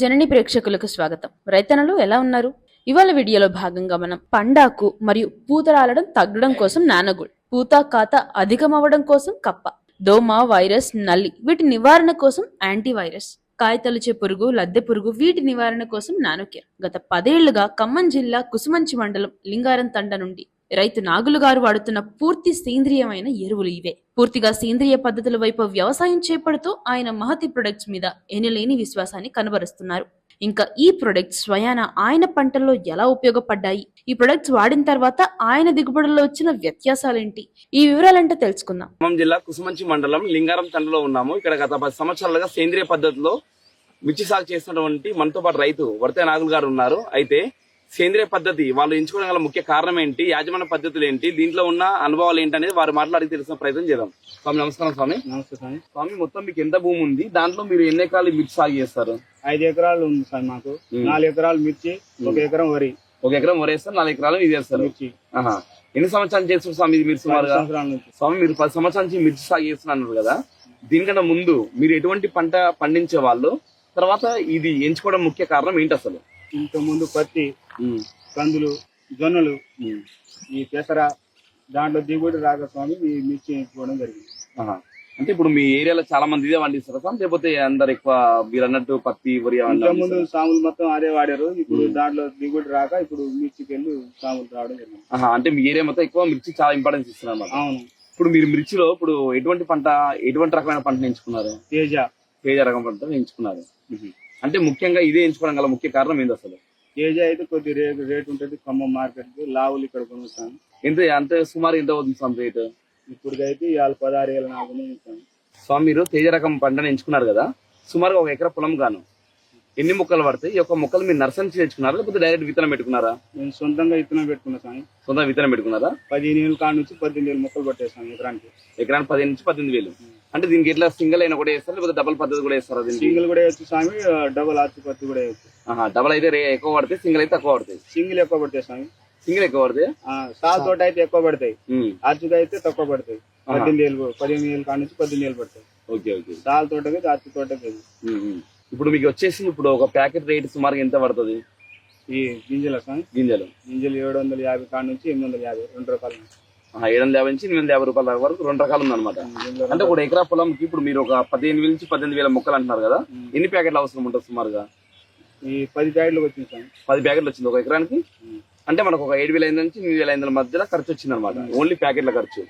జనని ప్రేక్షకులకు స్వాగతం. రైతన్నలు ఎలా ఉన్నారు? ఇవాళ వీడియోలో భాగంగా మనం పండాకు మరియు పూత రాలడం తగ్గడం కోసం నానగుడ్ పూత కాత అధికమవ్వడం కోసం కప్ప దోమ వైరస్ నల్లి వీటి నివారణ కోసం యాంటీవైరస్ కాయతలుచే పురుగు లద్దె పురుగు వీటి నివారణ కోసం నానోకేర్ గత పదేళ్ళుగా ఖమ్మం జిల్లా కుసుమంచి మండలం లింగారం తండ నుండి రైతు నాగులు గారు వాడుతున్న పూర్తి సేంద్రియమైన ఎరువులు ఇవే. పూర్తిగా సేంద్రియ పద్ధతుల వైపు వ్యవసాయం చేపడుతూ ఆయన మహతి ప్రొడక్ట్స్ మీద ఎనలేని విశ్వాసాన్ని కనబరుస్తున్నారు ఇంకా ఈ ప్రొడక్ట్స్ స్వయాన ఆయన పంటల్లో ఎలా ఉపయోగపడ్డాయి? ఈ ప్రొడక్ట్స్ వాడిన తర్వాత ఆయన దిగుబడుల్లో వచ్చిన వ్యత్యాసాలేంటి? ఈ వివరాలంటే తెలుసుకుందాం. ఖమ్మం జిల్లా కుసుమంచి మండలం లింగారం తండలో ఉన్నాము. ఇక్కడ గత పది సంవత్సరాలుగా సేంద్రియ పద్ధతిలో మిర్చి సాగు చేసినటువంటి మనతో పాటు రైతు వర్తే నాగులు గారు ఉన్నారు. అయితే సేంద్రియ పద్ధతి వాళ్ళు ఎంచుకోవడం గల ముఖ్య కారణం ఏంటి యాజమాన్య పద్ధతులు ఏంటి దీంట్లో ఉన్న అనుభవాలు ఏంటి అనేది వారు మాట్లాడి తెలిసిన ప్రయత్నం చేద్దాం. స్వామి నమస్కారం స్వామి. నమస్తే స్వామి. స్వామి మొత్తం మీకు ఎంత భూమి ఉంది? దాంట్లో మీరు ఎన్ని ఎకరాలు మిర్చి సాగు చేస్తారు? ఐదు ఎకరాలు ఉంది సార్ మాకు. నాలుగు ఎకరాలు మిర్చి ఒక ఎకరం వరి. ఒక ఎకరం వరేస్తారు నాలుగు ఎకరాలు ఇది వేస్తారు. మిర్చి. ఎన్ని సంవత్సరాలు చేస్తారు స్వామి ఇది మీరు సుమారుగా స్వామి మీరు పది సంవత్సరాల నుంచి మిర్చి సాగు చేస్తున్నారు కదా. దీనికన్నా ముందు మీరు ఎటువంటి పంట పండించే వాళ్ళు? తర్వాత ఇది ఎంచుకోవడం ముఖ్య కారణం ఏంటి అసలు? ఇంత ముందు పత్తి కందులు జొన్నలు ఈ పెసర దాంట్లో దిగుబడి రాక స్వామి ఈ మిర్చి ఎంచుకోవడం జరిగింది. అంటే ఇప్పుడు మీ ఏరియాలో చాలా మంది ఇదే పండిస్తారు స్వామి? లేకపోతే అందరు ఎక్కువ మీరు అన్నట్టు పత్తి వరి ముందు? సాములు మొత్తం అదే వాడారు. ఇప్పుడు దాంట్లో దిగుబడి రాక ఇప్పుడు మిర్చికి వెళ్ళి సాములు రావడం జరిగింది. అంటే మీ ఏరియా మొత్తం ఎక్కువ మిర్చి చాలా ఇంపార్టెన్స్ ఇస్తున్నారు అన్నమాట అవును. ఇప్పుడు మీరు మిర్చిలో ఇప్పుడు ఎటువంటి పంట ఎటువంటి రకమైన పంటను ఎంచుకున్నారు? తేజ. తేజ రకం పంటను ఎంచుకున్నారు. అంటే ముఖ్యంగా ఇదే ఎంచుకోవడం గల ముఖ్య కారణం ఏంది అసలు? తేజ అయితే కొద్ది రేట్ రేట్ ఉంటుంది ఖమ్మం మార్కెట్కి లావులు ఇక్కడ కొనుస్తాను ఎంత అంటే సుమారు ఎంత అవుతుంది స్వామి రేటు? ఇప్పటికైతే ఇవాళ పదహారు వేల నాలుగు ఇస్తాను. స్వామి మీరు తేజ రకం పంటను ఎంచుకున్నారు కదా సుమారుగా ఒక ఎకరా పొలం గాను ఎన్ని మొక్కలు పడతాయి? ఈ యొక్క మొక్కలు మీరు నర్సరీ తెచ్చుకున్నారా? లేకపోతే డైరెక్ట్ విత్తనం పెట్టుకున్నారా? నేను సొంతంగా ఇత్తనం పెట్టుకున్నా స్వామి. సొంత విత్తనం పెట్టుకున్నారా? పదిహేను ఏళ్ళ కాడ నుంచి పద్దెనిమిది వేలు మొక్కలు పట్టేస్తాను ఎకరానికి. ఎకరానికి పదిహేను నుంచి పద్దెనిమిది వేలు. అంటే దీనికి ఎట్లా సింగిల్ అయినా కూడా వేస్తారా లేకపోతే డబల్ పద్ధతి కూడా వేస్తారా దీనికి? సింగిల్ కూడా వేయచ్చు స్వామి డబుల్ ఆర్చి పత్తి కూడా వేయచ్చు. డబల్ అయితే ఎక్కువ పడతాయి సింగిల్ అయితే తక్కువ పడతాయి. సింగిల్ ఎక్కువ పడతాయి స్వామి. సింగిల్ ఎక్కువ పడతాయి? సాల్ తోట అయితే ఎక్కువ పడతాయి. ఆర్చికి అయితే తక్కువ పడతాయి. పద్దెనిమిది వేలు పదిహేను వేలు కాడ నుంచి పద్దెనిమిది వేలు పడతాయి. Okay okay. సాల్ తోటకి ఆర్చి తోటకి ఉమ్. ఇప్పుడు మీకు వచ్చేసి ఇప్పుడు ఒక ప్యాకెట్ రేట్ సుమారుగా ఎంత పడుతుంది? ఈ గింజల స్వామి. గింజలు. గింజలు ఏడు వందల యాభై కాడ నుంచి ఎనిమిది వందల యాభై రెండు ఆహా, ఏడు వందల యాభై నుంచి ఎనిమిది వందల యాభై రూపాయల వరకు రెండు రకాలు ఉందన్నమాట. అంటే ఒక ఎకరా పొలంకి ఇప్పుడు మీరు ఒక పదిహేను వేల నుంచి పద్దెనిమిది వేల మొక్కలు అంటున్నారు కదా ఎన్ని ప్యాకెట్లు అవసరం ఉంటుంది సుమారుగా? ఈ పది ప్యాకెట్లు వచ్చింది స్వామి పది ప్యాకెట్లు వచ్చింది ఒక ఎకరానికి. అంటే మనకు ఒక ఏడు వేల ఐదు నుంచి ఎనిమిది వేల ఐదు వందల మధ్యలో ఖర్చు వచ్చింది అనమాట ఓన్లీ ప్యాకెట్ల ఖర్చు.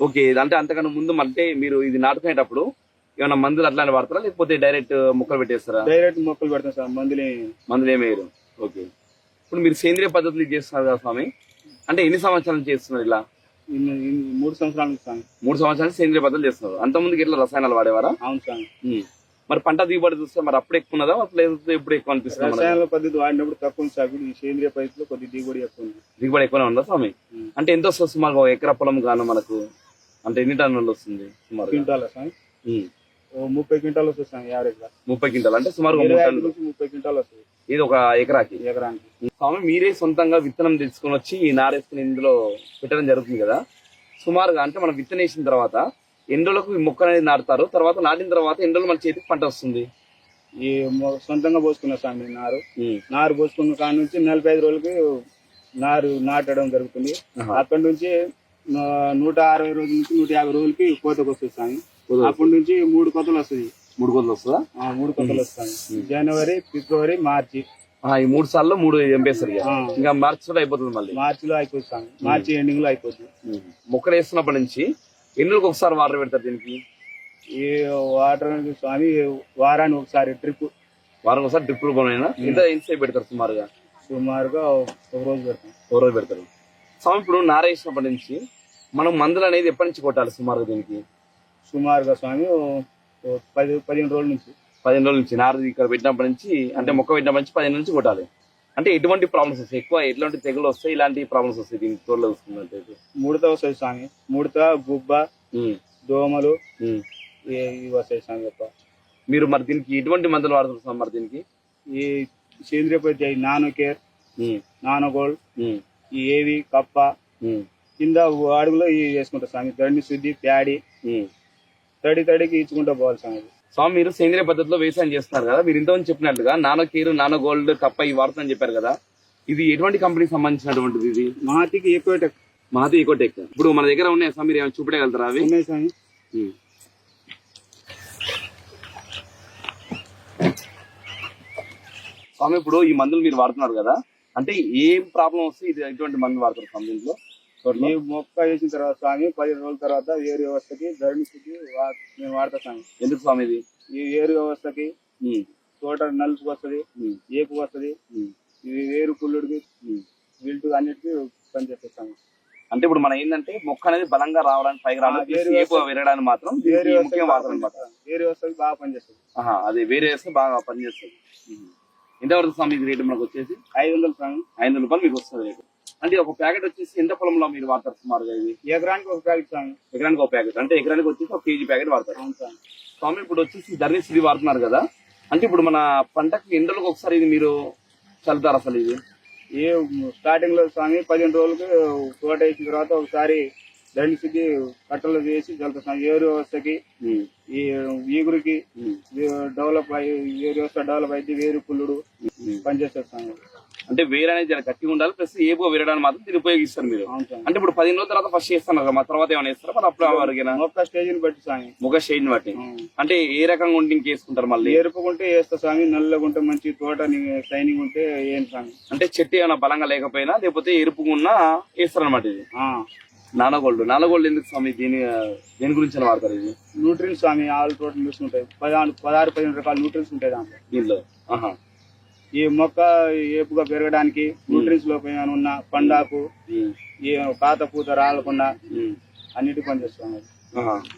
ఓకే అంటే అంతకన్నా ముందు అంటే మీరు ఇది నాటుకునేటప్పుడు ఏమైనా మందులు అట్లాంటి వాడతారా? లేకపోతే డైరెక్ట్ మొక్కలు పెట్టేస్తారా? డైరెక్ట్ మొక్కలు పెడతాం సార్ మందులు. మందులు ఏమి వేయరు. ఓకే ఇప్పుడు మీరు సేంద్రియ పద్ధతులు చేస్తున్నారు కదా స్వామి. అంటే ఎన్ని సంవత్సరాల చేస్తున్నారు ఇలా? మూడు సంవత్సరాల నుంచి స్వామి మూడు సంవత్సరాల సేంద్రియ పద్ధతులు చేస్తున్నారు. అంత ముందుకి ఎట్లా రసాయనాలు వాడేవారా? అవును స్వామి ఉమ్. మరి పంట దిగుబడి చూస్తే మరి అప్పుడు ఎక్కువ ఉన్నదా లేకపోతే ఇప్పుడు ఎక్కువ అనిపిస్తుంది? రసాయనాల పద్ధతి వాడినప్పుడు తక్కువ ఉంది సార్. ఈ సేంద్రియ పద్ధతిలో కొద్ది దిగుబడి ఎక్కువ ఉంది. దిగుబడి ఎక్కువనే ఉందా స్వామి. అంటే ఎంత వస్తుంది సుమారు ఒక ఎకరా పొలం గాను మనకు? అంటే ఎన్ని టన్నులు వస్తుంది సుమారు క్వింటాల స్వామి ముప్పై క్వింటాల్ వస్తుంది స్వామి యావరేజ్ ముప్పై క్వింటాల్? అంటే సుమారు ముప్పై క్వింటాల్ వస్తుంది. ఇది ఒక ఎకరాకి. ఎకరానికి. స్వామి మీరే సొంతంగా విత్తనం తెచ్చుకొని వచ్చి ఈ నారేసుకుని ఇందులో పెట్టడం జరుగుతుంది కదా? సుమారుగా అంటే మనం విత్తనం వేసిన తర్వాత రోజులకు ఈ మొక్క అనేది నాటుతారు. తర్వాత నాటిన తర్వాత రోజులు మన చేతికి పంట వస్తుంది. ఈ సొంతంగా పోసుకున్న స్వామి నారు. నారు పోసుకున్న కాడ నుంచి నలభై ఐదు రోజులకి నారు నాటడం జరుగుతుంది. అప్పటి నుంచి నూట అరవై రోజుల నుంచి నూట యాభై రోజులకి కోతకు వస్తుంది స్వామి అప్పటి నుంచి మూడు కోతలు వస్తుంది మూడు కోతలు వస్తుందా? ఆ, మూడు కోతలు వస్తాయి. జనవరి ఫిబ్రవరి మార్చి. ఆ, ఈ మూడు సార్లు మూడు ఎంపేస్తారు ఇక. మార్చి కూడా అయిపోతుంది మళ్ళీ. మార్చిలో అయిపోతుంది స్వామి మార్చి ఎండింగ్లో అయిపోతుంది. మొక్కలు వేస్తున్నప్పటి నుంచి ఎన్ని రోజులకు ఒకసారి వాటర్ పెడతారు దీనికి? ఈ వాటర్ స్వామి వారానికి ఒకసారి ట్రిప్. వారం ఒకసారి డ్రిప్ రూపంలో ఎంత ఎంతసేపు పెడతారు సుమారుగా? సుమారుగా ఒక రోజు పెడతాం. ఓ రోజు పెడతారు. స్వామి ఇప్పుడు నారేసినప్పటి నుంచి మనం మందులు అనేది ఎప్పటి నుంచి కొట్టాలి సుమారుగా దీనికి? సుమారుగా స్వామి ఓ పది పదిహేను రోజుల నుంచి. పదిహేను రోజుల నుంచి నారు ఇక్కడ పెట్టినప్పటి నుంచి అంటే మొక్క పెట్టినప్పటి నుంచి పదిహేను నుంచి కొట్టాలి. అంటే ఎటువంటి ప్రాబ్లమ్స్ వస్తాయి? ఎక్కువ ఎట్లాంటి తెగులు వస్తాయి? ఇలాంటి ప్రాబ్లమ్స్ వస్తాయి దీనికి తోటలో చూసుకున్నట్టయితే ముడత వస్తాయి స్వామి. ముడత గుబ్బ దోమలు ఇవి వస్తాయి స్వామి యొక్క మీరు మరి దీనికి ఎటువంటి మందులు వాడుతున్నారు మరి దీనికి? ఈ సేంద్రియ పద్ధతి నానో కేర్ నానో గోల్డ్ ఈ ఏవి కప్ప కింద అడుగులో ఇవి వేసుకుంటాం స్వామి. దండి శుద్ధి ప్యాడి. తడి తడికి ఇచ్చుకుంటూ పోవాలి స్వామి. స్వామి మీరు సేంద్రియ పద్ధతిలో వ్యవసాయం చేస్తున్నారు కదా మీరు ఇంతకుముందు చెప్పినట్లుగా నానో కీరు నానో గోల్డ్ కప్ప ఇవి వాడుతుందని చెప్పారు కదా. ఇది ఎటువంటి కంపెనీకి సంబంధించినటువంటిది ఇది? మాటికి ఎక్కువ టెక్ మహతి ఈకోటెక్ ఇప్పుడు మన దగ్గర ఉన్నాయి స్వామి మీరు ఏమైనా చూపెట్టగలుగుతారా అవి? ఉన్నాయి స్వామి. స్వామి ఇప్పుడు ఈ మందులు మీరు వాడుతున్నారు కదా అంటే ఏం ప్రాబ్లం వస్తే ఇది ఇటువంటి మందు వాడతారు స్వామి దీంట్లో? ఈ మొక్క వేసిన తర్వాత స్వామి పది రోజుల తర్వాత ఏరు వ్యవస్థకి ధరణి స్థితి నేను వాడతా స్వామి. ఎందుకు స్వామి ఇది ఈ ఏరు వ్యవస్థకి తోట నలుపుకి వస్తుంది ఏపు వస్తుంది ఇది వేరు ఉమ్. విల్టు అన్నిటికీ పనిచేస్తుంది స్వామి. అంటే ఇప్పుడు మనం ఏంటంటే మొక్క అనేది బలంగా రావడానికి పైకి రావడానికి విరగడానికి మాత్రం ముఖ్యం అనమాట. పనిచేస్తుంది. వేరు వ్యవస్థకి బాగా పనిచేస్తుంది అది వేరే వేస్తే బాగా పనిచేస్తుంది. ఎంతవరకు స్వామి రేటు మనకు వచ్చేసి ఐదు వందలు స్వామి. ఐదు వందల రూపాయలు మీకు వస్తుంది రేటు. అంటే ఒక ప్యాకెట్ వచ్చేసి ఎంత పొలంలో మీరు వాడతారు సుమారుగా ఇది? ఎకరానికి ఒక ప్యాకెట్ స్వామి ఎకరానికి ఒక ప్యాకెట్. అంటే ఎకరానికి వచ్చేసి ఒక కేజీ ప్యాకెట్ వాడతారు. అవును స్వామి స్వామి ఇప్పుడు వచ్చేసి ధరణి ఇది వాడుతున్నారు కదా అంటే ఇప్పుడు మన పంటకి ఎండలకు ఒకసారి ఇది మీరు చల్లుతారు అసలు ఇది? ఏ స్టార్టింగ్లో స్వామి పదిహేను రోజులకి తోట వేసిన తర్వాత ఒకసారి దండి సిద్ధి కట్టలు వేసి చల్లుతా ఏరు వ్యవస్థకి ఈ ఈగురికి డెవలప్ అయ్యి ఏరు వ్యవస్థ డెవలప్ అయితే వేరు పుల్లుడు ఉమ్. అంటే వేరే అనేది జర గట్టిగా ఉండాలి ప్లస్ ఏపుగా వేరడానికి మాత్రం దీన్ని ఉపయోగిస్తారు మీరు. అంటే ఇప్పుడు పదిహేను రోజుల తర్వాత ఫస్ట్ చేస్తున్నారు కదా మా తర్వాత ఏమైనా ఇస్తారా మరి అప్పుడు వరకేనా మొక్క స్టేజ్ని బట్టి స్వామి ముఖ షేడ్ని బట్టి. అవును. అంటే ఏ రకంగా ఉండి ఇంకేసుకుంటారు మళ్ళీ? ఎరుపుకుంటే వేస్తా స్వామి నల్లగుంటే మంచి తోట షైనింగ్ ఉంటే ఏం స్వామి అంటే చెట్టు ఏమైనా బలంగా లేకపోయినా లేకపోతే ఎరుపుగా ఉన్నా వేస్తారు అనమాట ఇది. నానగోల్డ్ నానగోల్డ్ ఎందుకు స్వామి దీని దేని గురించి అని వాడతారు ఇది? న్యూట్రిన్స్ స్వామి ఆల్ తోట న్యూట్రిన్స్ ఉంటాయి పదహారు పదహారు పదిహేను రకాల న్యూట్రిన్స్ ఉంటాయి దాంట్లో. దీనిలో ఆహా. ఈ మొక్క ఏపుగా పెరగడానికి న్యూట్రిన్స్ లోపం ఏమైనా ఉన్నా పండాకు ఈ కాత పూత రాలకుండా. అన్నిటి పనిచేస్తాం.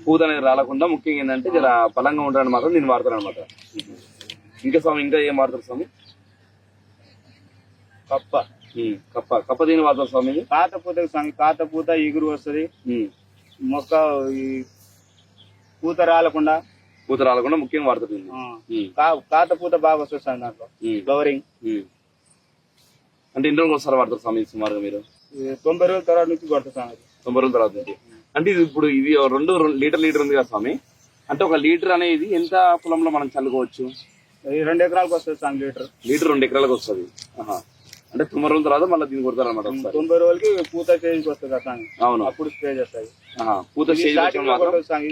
పూత అనేది రాలకుండా ముఖ్యంగా ఏంటంటే జర బలంగా ఉండడానికి మాత్రం నేను వాడతాను అనమాట ఇంకా స్వామి ఇంకా ఏం వాడతారు స్వామి కప్ప కప్ప కప్ప దీని వాడతారు స్వామి? కాత పూతకి స్వామి కాత పూత ఎగురు వస్తుంది మొక్క ఈ పూత రాలకుండా పూత రాలకుండా ముఖ్యంగా కా- కాత పూత బాగా వస్తుంది దాంట్లో ఫ్లవరింగ్. అంటే ఎన్ని రోజులు ఒకసారి వాడతారు స్వామి సుమారుగా మీరు? తొంభై రోజుల తర్వాత నుంచి. తొంభై రోజుల తర్వాత నుంచి. అంటే ఇది ఇప్పుడు ఇది రెండు లీటర్ లీటర్ ఉంది కదా స్వామి? అంటే ఒక లీటర్ అనేది ఎంత పొలంలో మనం చల్లుకోవచ్చు? రెండు ఎకరాలకు వస్తుంది స్వామి లీటర్. లీటర్ రెండు ఎకరాలకు వస్తుంది. అంటే తొమ్మిది రోజుల తర్వాత మళ్ళీ దీన్ని కొడతారు అనమాట తొంభై రోజులకి పూత స్టేజ్కి వస్తుంది స్వామి. అవును. అప్పుడు స్ప్రే చేస్తాయి. పూత స్టేజ్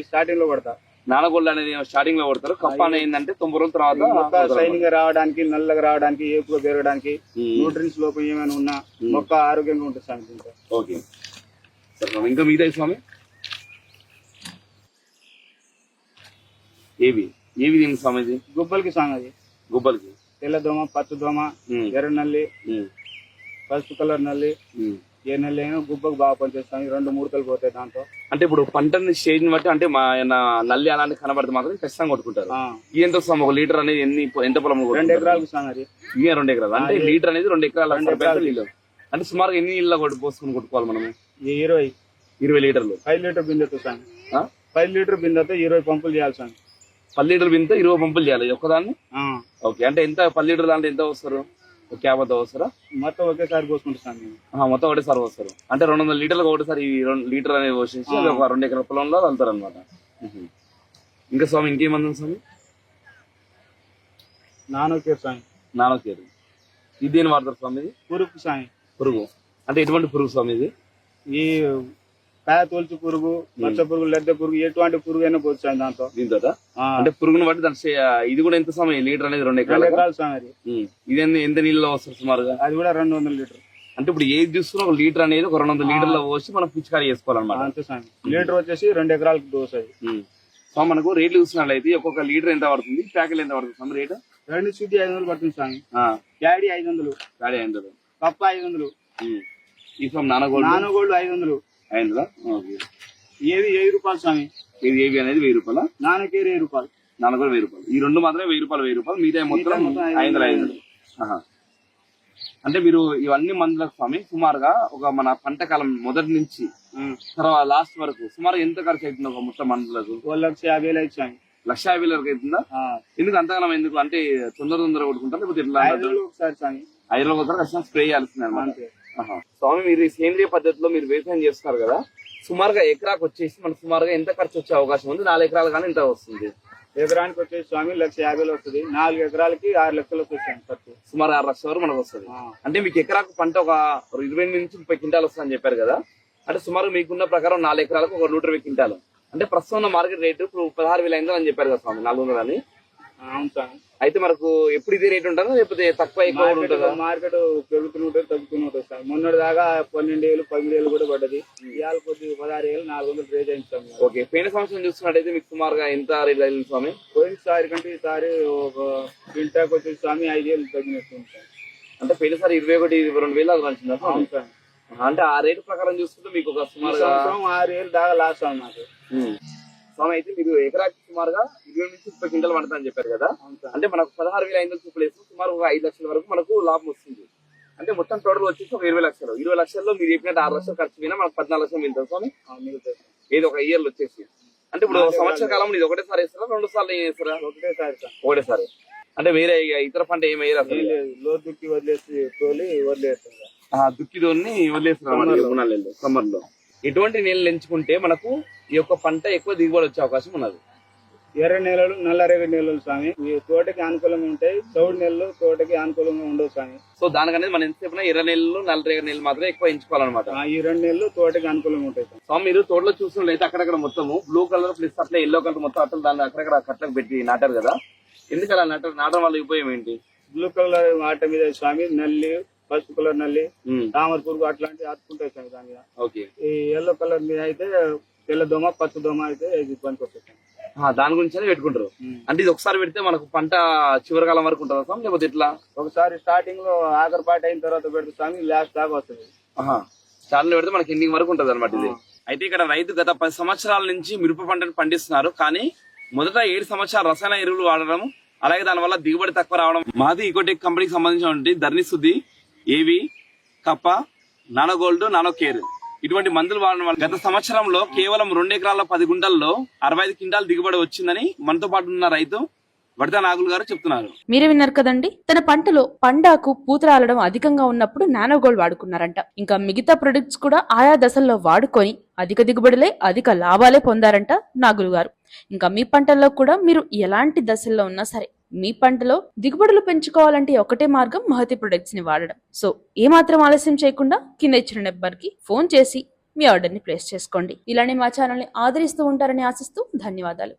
స్టార్టింగ్లో కొడతా. నానగోల్డ్ అనేది స్టార్టింగ్లో కొడతారు. కప్ప ఏంటంటే తొంభై రోజుల తర్వాత షైనింగ్ రావడానికి నల్లగా రావడానికి ఏపుగా పెరగడానికి. న్యూట్రిన్స్ లోపం ఏమైనా ఉన్నా మొక్క ఆరోగ్యంగా ఉంటుంది స్వామి ఓకే. సరే ఇంకా మిగతా స్వామి? ఏవి? ఏవి దీనికి స్వామి ఇది గుబ్బలకి స్వామి అది గుబ్బలకి. తెల్ల దోమ పచ్చ దోమ ఎర్ర నల్లి పసుపు కలర్ నల్లి. ఏ నల్లి అయినా గుబ్బకు బాగా పనిచేస్తాం రెండు ముడతలు పోతాయి దాంతో. అంటే ఇప్పుడు పంటని స్టేజ్ బట్టి అంటే మా ఏమైనా నల్లి అలాంటి కనబడితే మాత్రం ఖచ్చితంగా కొట్టుకుంటారు. ఆ, ఎంత వస్తాం ఒక లీటర్ అనేది ఎన్ని ఎంత పొలం రెండు ఎకరాలకు స్వామి అది ఇక రెండు ఎకరాలు. అంటే లీటర్ అనేది రెండు ఎకరాలు రెండు నీళ్ళు అంటే సుమారుగా ఎన్ని నీళ్ళ కొట్టి పోసుకొని కొట్టుకోవాలి మనము? ఈ ఇరవై. ఇరవై లీటర్లు. పది లీటర్ బిందెతో ఆ? పది లీటర్ బిందెతో ఇరవై పంపులు చేయాలి స్వామి పది లీటర్లు బింత ఇరవై పంపులు చేయాలి. ఒక్కదాన్ని? ఆ, ఓకే. అంటే ఎంత పది లీటర్ దాంట్లో ఎంత వస్తారు? ఒక క్యాబ్ వస్తారా మొత్తం ఒకేసారి పోసుకుంటాం స్వామి. ఆహా, మొత్తం ఒకటేసారి వస్తారు అంటే రెండు వందల లీటర్లు ఒకటేసారి ఈ రెండు లీటర్ అనేది పోసేసి ఒక రెండు ఎకరాల పొలంలో వెళ్తారు అనమాట ఇంకా స్వామి ఇంకేమంది స్వామి? నానో కేర్ స్వామి. నానో కేర్ ఇది దేని వాడతారు స్వామి ఇది? పురుగు స్వామి. పురుగు. అంటే ఎటువంటి పురుగు స్వామి ఇది? ఈ కాయ తోల్చి పురుగు మచ్చ పురుగు లెద్ద పురుగు ఎటువంటి పురుగు అయినా స్వామి దాంతో దీంతో అంటే పురుగుని బట్టి దాని ఇది కూడా ఎంత సమయం? లీటర్ అనేది రెండు ఎకరాలు? ఎకరాలు అది. ఇది ఎంత- ఎంత నీళ్ళలో వస్తుంది సుమారుగా? అది కూడా రెండు వందల లీటర్. అంటే ఇప్పుడు ఏది చూస్తున్నా ఒక లీటర్ అనేది ఒక రెండు వందల లీటర్లో పోసి మనం పిచికారీ చేసుకోవాలన్నమాట. అంతే స్వామి లీటర్ వచ్చేసి రెండు ఎకరాలకు డోస్ అది. సో మనకు రేట్లు చూసినట్లయితే ఒక్కొక్క లీటర్ ఎంత పడుతుంది? ప్యాకెట్ ఎంత పడుతుంది స్వామి రేటు? రెండు శుద్ధి ఐదు వందలు పడుతుంది స్వామి ప్యాడీ ఐదు వందలు. గాడి ఐదు వందలు. పప్ప ఐదు వందలు. ఈ స్వామి నానగోల్డ్ నానో గోల్డ్ ఐదు వందలు. ఓకే. ఏవి వెయ్యి రూపాయలు స్వామి? ఇది ఏబి అనేది వెయ్యి రూపాయల? నాన్నకేరు వెయ్యి రూపాయలు. నానగోల్డ్ వెయ్యి రూపాయలు. ఈ రెండు మాత్రమే వెయ్యి రూపాయలు వెయ్యి రూపాయలు. మిగతా మొత్తం ఐదు ఐదు. అంటే మీరు ఇవన్నీ మందులకు స్వామి సుమారుగా ఒక మన పంట కాలం మొదటి నుంచి తర్వాత లాస్ట్ వరకు సుమారు ఎంత ఖర్చు అవుతుంది ఒక మొత్తం మందులకు? లక్ష యాభై వేలు అయితే లక్ష యాభై వరకు అవుతుందా ఎందుకు అంతగానం ఎందుకు? అంటే తొందర తొందర కొట్టుకుంటారు? లేకపోతే ఎట్లా ఐదు రోజులు ఒకసారి స్ప్రే చేయాల్సింది అనమాట స్వామి మీరు ఈ సేంద్రియ పద్ధతిలో మీరు వ్యవసాయం చేస్తున్నారు కదా సుమారుగా ఎకరాకు వచ్చేసి మనకు సుమారుగా ఎంత ఖర్చు వచ్చే అవకాశం ఉంది? నాలుగు ఎకరాలు కానీ ఎంత వస్తుంది. ఎకరానికి వచ్చేసి స్వామి లక్ష యాభైలో వస్తుంది. నాలుగు ఎకరాలకి ఆరు లక్షలు వస్తుంది ఖర్చు. సుమారు ఆరు లక్షల వరకు మనకు వస్తుంది. అంటే మీకు ఎకరాకు పంట ఒక ఇరవై నుంచి ముప్పై క్వింటాలు వస్తుందని చెప్పారు కదా. అంటే సుమారు మీకున్న ప్రకారం నాలుగు ఎకరాలకు ఒక నూట ఇరవై క్వింటాలు. అంటే ప్రస్తుతం మార్కెట్ రేటు ఇప్పుడు పదహారు వేల ఐదు అని చెప్పారు కదా స్వామి నాలుగు వందలు అని. అయితే మనకు ఎప్పుడు ఇదే రేట్ ఉంటుందా? లేకపోతే తక్కువ ఎక్కువ మార్కెట్ ఉంటుందా? మార్కెట్ పెరుగుతూనే ఉంటుంది తగ్గుతూనే ఉంటుంది సార్. మొన్నటి దాకా పన్నెండు వేలు పదమూడు వేలు కూడా పడ్డది. ఇవాళ కొద్ది పదహారు వేలు నాలుగు వందలు రేట్ అయింది స్వామి ఓకే. పోయిన సంవత్సరం చూసుకున్నట్టయితే మీకు సుమారుగా ఎంత రేట్ అయింది స్వామి? పోయినసారి కంటే ఈసారి ఒక క్వింటాకి వచ్చేసి స్వామి ఐదు వేలు తగ్గినట్టు అంటే పోయినసారి ఇరవై ఒకటి ఇరవై రెండు వేలు వచ్చిందా స్వామి? అవును సార్. అంటే ఆ రేటు ప్రకారం చూసుకుంటే మీకు ఒక సంవత్సరం ఆరు వేలు దాకా లాస్ స్వామి నాకు ఉమ్. స్వామి అయితే మీరు ఎకరాకి సుమారుగా ఇరవై నుంచి ముప్పై క్వింటల్ పడుతుందని చెప్పారు కదా. అంటే మనకు పదహారు వేల ఐదు వందల చూపులు వేస్తే సుమారు ఒక ఐదు లక్షల వరకు మనకు లాభం వస్తుంది. అంటే మొత్తం టోటల్ వచ్చేసి ఒక ఇరవై లక్షలు. ఇరవై లక్షల్లో మీరు చెప్పినట్టు ఆరు లక్షలు ఖర్చు పోయినా మనకు పద్నాలుగు లక్షలు మిగులుతుంది స్వామి. ఏదో ఒక ఇయర్లు వచ్చేసి. అంటే ఇప్పుడు సంవత్సర. కాలంలో ఇది ఒకటేసారి వేస్తారా రెండు సార్లు వేస్తారా? ఒకటేసారి సార్ ఒకటేసారి అంటే వేరే ఇతర పంట ఏమి వేయరు దుక్కి వదిలేసి తోలి వదిలేస్తాం సార్. ఆ దుక్కిదోన్ని వదిలేస్తున్నారు సమ్మర్లో ఎటువంటి నీళ్ళు ఎంచుకుంటే మనకు ఈ యొక్క పంట ఎక్కువ దిగుబడి వచ్చే అవకాశం ఉన్నది. ఎర్ర నేలలు నల్లరేగడి నేలలు స్వామి. ఈ తోటకి అనుకూలంగా ఉంటాయి. చౌడు నెలలు తోటకి అనుకూలంగా ఉండవు స్వామి. సో దానికనేది మనం ఎంతసేపు ఎర్ర నీళ్ళు నల్ల రేగడి నీళ్ళు మాత్రమే ఎక్కువ ఎంచుకోవాలన్నమాట. ఆ, ఈ రెండు నెలలు తోటకి అనుకూలంగా ఉంటాయి స్వామి. మీరు తోటలో చూసినట్లయితే అక్కడక్కడ మొత్తము బ్లూ కలర్ ప్లస్ అట్లా ఎల్లో కలర్ మొత్తం అట్లా దాన్ని అక్కడక్కడ కట్లకు పెట్టి నాటారు కదా. ఎందుకు అలా నాటారు నాటడం వల్ల ఉపయోగం ఏంటి? బ్లూ కలర్ వాట మీద స్వామి నల్లి పసుపు కలర్ నల్లి ఉమ్, తామర పురుగు అట్లాంటివి అతుకుంటాయి స్వామి దాని మీద. ఈ ఎల్లో కలర్ మీద అయితే తెల్ల దోమ పచ్చ దోమ అయితే వస్తుంది. ఆ, దాని గురించి పెట్టుకుంటారు. అంటే ఇది ఒకసారి పెడితే మనకు పంట చివరి కాలం వరకు ఉంటుందా స్వామి లేకపోతే ఎట్లా? ఒకసారి స్టార్టింగ్లో ఆఖరి పాట అయిన తర్వాత పెడితే స్వామి లాస్ట్ దాకా వస్తుంది. చాలను పెడితే మనకి ఎండింగ్ వరకు ఉంటది అనమాట ఇది. అయితే ఇక్కడ రైతు గత పది సంవత్సరాల నుంచి మిరప పంటను పండిస్తున్నారు. కానీ మొదట ఏడు సంవత్సరాలు రసాయన ఎరువులు వాడడం అలాగే దానివల్ల దిగుబడి తక్కువ రావడం మాది ఈకోటెక్ కంపెనీకి సంబంధించిన ధర్ని శుద్ధి ఏవి? కప్ప నానో గోల్డ్ నానో కేర్ ఇటువంటి మందులు వాడడం వల్ల గత సంవత్సరంలో కేవలం రెండు ఎకరాల పది గుంటల్లో అరవై ఐదు క్వింటాల్ దిగుబడి వచ్చిందని మనతో పాటు ఉన్న రైతు వడత నాగులు గారు చెప్తున్నారు. మీరే విన్నారు కదండి? తన పంటలో పండాకు పూత రాలడం అధికంగా ఉన్నప్పుడు నానోగోల్డ్ వాడుకున్నారంట. ఇంకా మిగతా ప్రొడక్ట్స్ కూడా ఆయా దశల్లో వాడుకొని అధిక దిగుబడులే అధిక లాభాలే పొందారంట నాగులు గారు. ఇంకా మీ పంటల్లో కూడా మీరు ఎలాంటి దశల్లో ఉన్నా సరే మీ పంటలో దిగుబడులు పెంచుకోవాలంటే ఒకటే మార్గం మహతి ప్రొడక్ట్స్ని వాడడం. సో ఏమాత్రం ఆలస్యం చేయకుండా కింద ఇచ్చిన నెంబర్కి ఫోన్ చేసి మీ ఆర్డర్ని ప్లేస్ చేసుకోండి. ఇలానే మా ఛానల్ని ఆదరిస్తూ ఉంటారని ఆశిస్తూ ధన్యవాదాలు.